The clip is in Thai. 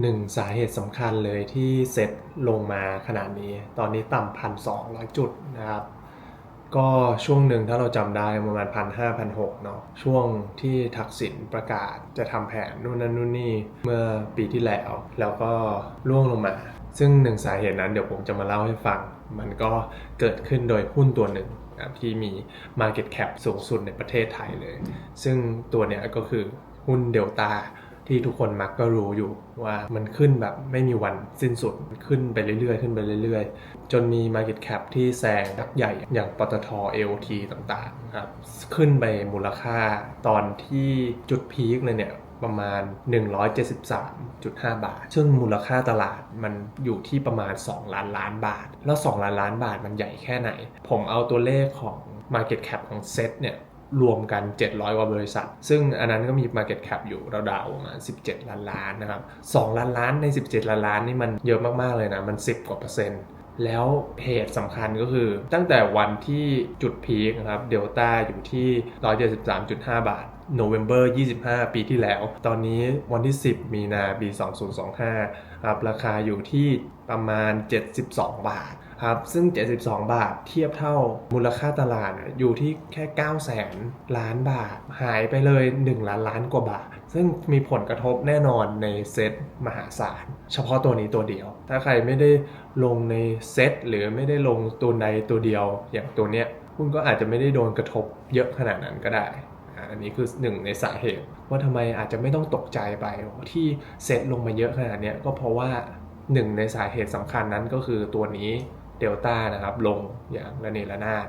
หนึ่งสาเหตุสำคัญเลยที่เซ็ตลงมาขนาดนี้ ตอนนี้ต่ำพันสองร้อยจุดนะครับ ก็ช่วงหนึ่งถ้าเราจำได้ประมาณพันห้าพันหกเนาะช่วงที่ทักษิณประกาศจะทำแผนนู่นนั่นนู่นนี่เมื่อปีที่แล้ว แล้วก็ร่วงลงมา ซึ่งหนึ่งสาเหตุนั้นเดี๋ยวผมจะมาเล่าให้ฟัง มันก็เกิดขึ้นโดยหุ้นตัวหนึ่งที่มี Market Cap สูงสุดในประเทศไทยเลย ซึ่งตัวเนี้ยก็คือหุ้นเดลตา ที่ทุกคนมักก็รู้อยู่ว่ามันขึ้นแบบไม่มีวันสิ้นสุดขึ้นไปเรื่อยๆ ขึ้นไปเรื่อยๆ จนมี Market Cap ที่แซงยักษ์ใหญ่อย่างปตท AOT ต่างๆครับขึ้นไปมูลค่าตอนที่จุดพีคเลยเนี่ยประมาณ 173.5 บาท ซึ่งมูลค่าตลาดมันอยู่ที่ประมาณ 2 ล้านล้านบาท แล้ว 2 ล้านล้านบาทมันใหญ่แค่ไหน ผมเอาตัวเลขของ Market Cap ของเซตเนี่ย รวมกัน 700กว่าบริษัท ซึ่งอันนั้นก็มี Market Cap อยู่ราวๆประมาณ 17 ล้านล้านนะครับ 2 ล้านล้านใน 17 ล้านล้านนี่มันเยอะมากๆเลยนะ มัน 10 กว่าเปอร์เซ็นต์ แล้วเพจสำคัญก็คือ ตั้งแต่วันที่จุดพีคนะครับเดลต้าอยู่ที่ 173.5 บาทโนเวม ber 25 ปีที่แล้ว ตอนนี้วันที่ 10 มีนาปี 2025ครับราคาอยู่ที่ประมาณ 72 บาทครับซึ่ง 72 บาทเทียบเท่ามูลค่าตลาดอยู่ที่แค่9 0 0แสนล้านบาท หายไปเลย 1 ล้านล้านกว่าบาท ซึ่งมีผลกระทบแน่นอนในเซตมหาศาล เฉพาะตัวนี้ตัวเดียว ถ้าใครไม่ได้ลงในเซตหรือไม่ได้ลงตัวใดตัวเดียวอย่างตัวเนี้ยคุณก็อาจจะไม่ได้โดนกระทบเยอะขนาดนั้นก็ได้ อันนี้คือหนึ่งในสาเหตุ ว่าทำไมอาจจะไม่ต้องตกใจไปที่เซตลงมาเยอะขนาดนี้ก็เพราะว่าหนึ่งในสาเหตุสำคัญนั้นก็คือตัวนี้เดลต้านะครับลงอย่างระเนระนาด